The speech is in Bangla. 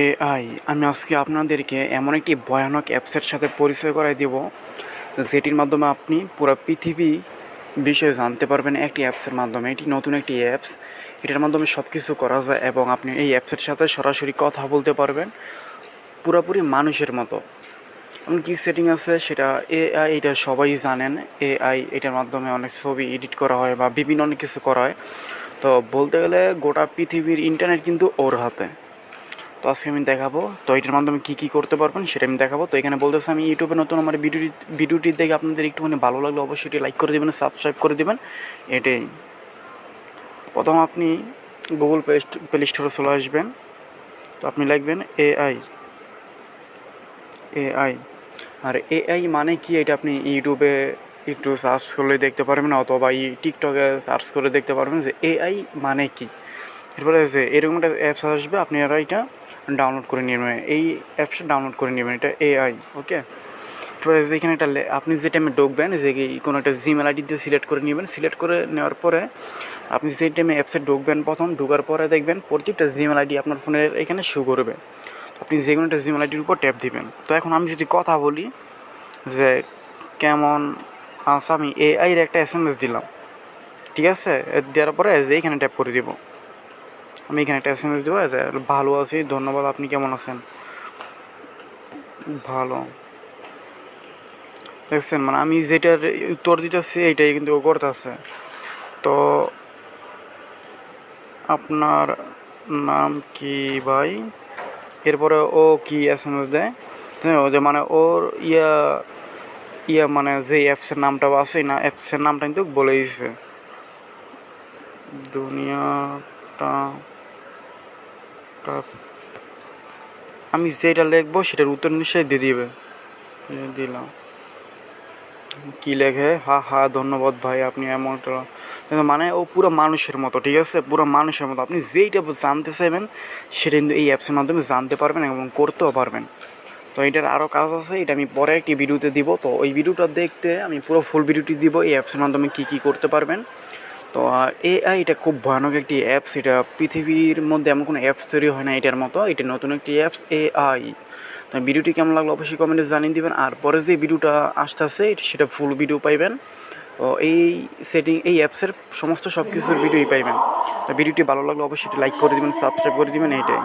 এআই, আমি আজকে আপনাদেরকে এমন একটি ভয়ানক অ্যাপসের সাথে পরিচয় করাই দেব, যেটির মাধ্যমে আপনি পুরো পৃথিবী বিষয়ে জানতে পারবেন একটি অ্যাপসের মাধ্যমে, এটি নতুন একটি অ্যাপস। এটার মাধ্যমে সব কিছু করা যায় এবং আপনি এই অ্যাপসের সাথে সরাসরি কথা বলতে পারবেন, পুরোপুরি মানুষের মতো। এমন কী সেটিং আছে, সেটা এআই, এটা সবাই জানেন, এআই এটার মাধ্যমে অনেক ছবি এডিট করা হয় বা বিভিন্ন অনেক কিছু করা হয়। তো বলতে গেলে গোটা পৃথিবীর ইন্টারনেট কিন্তু ওর হাতে। তো আজকে আমি দেখাবো। তো এটার মাধ্যমে কী কী করতে পারবেন সেটা আমি দেখাবো। তো এখানে বলতেছে আমি ইউটিউবে নতুন আমার ভিডিওটি ভিডিওটি দেখে আপনাদের একটুখানি ভালো লাগলে অবশ্যই এটি লাইক করে দেবেন সাবস্ক্রাইব করে দেবেন। এটাই। প্রথম আপনি গুগল প্লে প্লে স্টোরে চলে আসবেন। তো আপনি লিখবেন এআই এআই আর এআই মানে কি এটা আপনি ইউটিউবে একটু সার্চ করলে দেখতে পারবেন, অথবা টিকটকে সার্চ করে দেখতে পারবেন যে এআই মানে কি। এরপরে যে এরকম একটা অ্যাপস আসবে আপনারা এটা ডাউনলোড করে নেবেন। এই অ্যাপসটা ডাউনলোড করে নেবেন, এটা এআই ওকে এরপরে যে এখানে একটা আপনি যে টাইমে ঢুকবেন, যে কোনো একটা জিমেল আইডি দিয়ে সিলেক্ট করে নেবেন সিলেক্ট করে নেওয়ার পরে আপনি যে টাইমে অ্যাপসে ঢুকবেন প্রথম, ঢোকার পরে দেখবেন প্রত্যেকটা জিমেল আইডি আপনার ফোনের এখানে শো করবে। আপনি যে কোনো একটা জিমেল আইডির উপর ট্যাপ দিবেন। তো এখন আমি যদি কথা বলি, যে কেমন আচ্ছা আমি এআইয়ের একটা এস এম এস দিলাম, ঠিক আছে? দেওয়ার পরে যে এখানে ট্যাপ করে দিব। আমি এখানে একটা এস এম এস দেবো ভালো আছি, ধন্যবাদ, আপনি কেমন আছেন? ভালো। দেখছেন মানে আমি যেটার উত্তর দিতেছি, এইটাই কিন্তু ও করতেছে। তো আপনার নাম কি ভাই? এরপরে ও কি এস এম এস দেয়? যে মানে ওর ইয়া ইয়া মানে যে অ্যাপসের নামটা আছে না অ্যাপসের নামটা কিন্তু বলে দিছে। দুনিয়াটা কাপ আমি যেটা লিখব সেটার উত্তর নিশ্চয়ই দিয়ে দিবে। দিলাম। কি লেখে? হা হা, ধন্যবাদ ভাই, আপনি এমন মানে ও পুরো মানুষের মতো, ঠিক আছে? পুরো মানুষের মতো। আপনি যেইটা জানতে চাইবেন, সেটা কিন্তু এই অ্যাপসের মাধ্যমে জানতে পারবেন এবং করতেও পারবেন। তো এটার আরও কাজ আছে, এটা আমি পরে একটি ভিডিওতে দিব। তো ওই ভিডিওটা দেখতে আমি পুরো ফুল ভিডিওটি দিব, এই অ্যাপসের মাধ্যমে কী কী করতে পারবেন। তো এআই এটা খুব ভয়ানক একটি অ্যাপস এটা পৃথিবীর মধ্যে এমন কোনো অ্যাপস তৈরি হয় না এটার মতো। এটা নতুন একটি অ্যাপস এআই তো, ভিডিওটি কেমন লাগল অবশ্যই কমেন্টে জানিয়ে দিবেন। আর পরে যে ভিডিওটা আসতেছে সেটা ফুল ভিডিও পাইবেন। তো, এই সেটিং এই অ্যাপসের সমস্ত সব কিছুর ভিডিওই পাইবেন। তো, ভিডিওটি ভালো লাগল অবশ্যই লাইক করে দিবেন সাবস্ক্রাইব করে দিবেন, এইটাই।